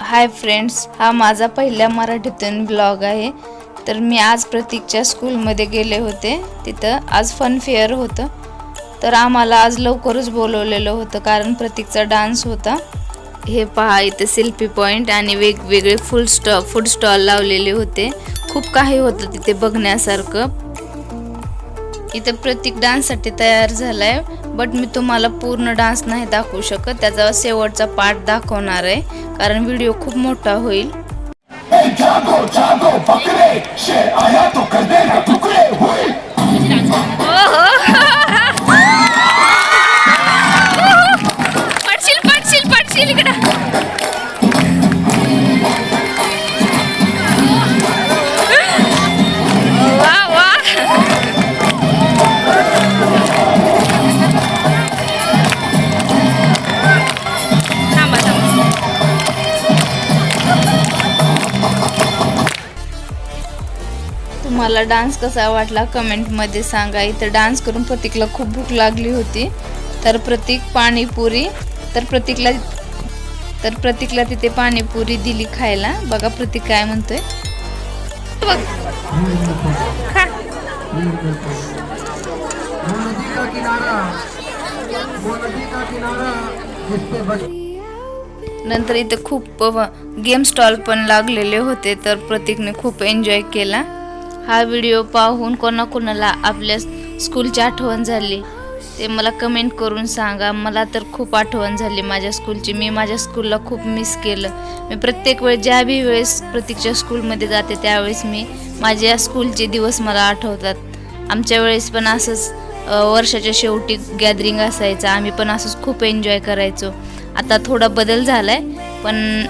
Hi friends हा माझा पहिला मराठीतून ब्लॉग आहे. तर मी आज प्रतीकच्या स्कूलमध्ये गेले होते. तिथं आज फन फेअर होतं. तर आम्हाला आज लवकरच बोलवलेलं होतं कारण प्रतीकचा डान्स होता. हे पहा इथं सेल्फी पॉईंट आणि वेगवेगळे फुल स्टॉ फूड स्टॉल लावलेले होते. खूप काही होतं तिथे बघण्यासारखं. इथं प्रत्येक डान्ससाठी तयार झालाय बट मी तुम्हाला पूर्ण डान्स नाही दाखवू शकत. त्याचा शेवटचा पार्ट दाखवणार आहे कारण व्हिडिओ खूप मोठा होईल. पडशील तुम्हाला डान्स कसा वाटला कमेंटमध्ये सांगा. इथं डान्स करून प्रतीकला खूप भूक लागली होती. तर प्रतीक पाणीपुरी तर प्रतीकला तर प्रतीकला तिथे पाणीपुरी दिली खायला. बघा प्रतीक काय म्हणतोय. बघ. खा. नंतर इथे खूप गेम स्टॉल पण लागलेले होते तर प्रतीकने खूप एन्जॉय केला. हा व्हिडिओ पाहून कोणाकोणाला आपल्या स्कूलची आठवण झाली ते मला कमेंट करून सांगा. मला तर खूप आठवण झाली माझ्या स्कूलची. मी माझ्या स्कूलला खूप मिस केलं. मी प्रत्येक वेळेस ज्या बी वेळेस प्रतीकच्या स्कूलमध्ये जाते त्यावेळेस मी माझ्या स्कूलचे दिवस मला आठवतात. आमच्या वेळेस पण असंच वर्षाच्या शेवटी गॅदरिंग असायचं. आम्ही पण असंच खूप एन्जॉय करायचो. आता थोडा बदल झाला आहे पण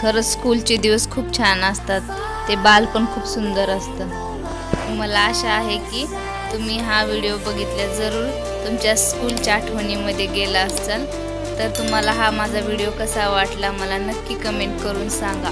खरंच स्कूलचे दिवस खूप छान असतात. ते बाल पण खूप सुंदर असतं. मला आशा आहे की तुम्ही हा व्हिडिओ बघितल्या जरूर. तुमच्या स्कूलच्या आठवणीमध्ये गेला असाल तर तुम्हाला हा माझा व्हिडिओ कसा वाटला मला नक्की कमेंट करून सांगा.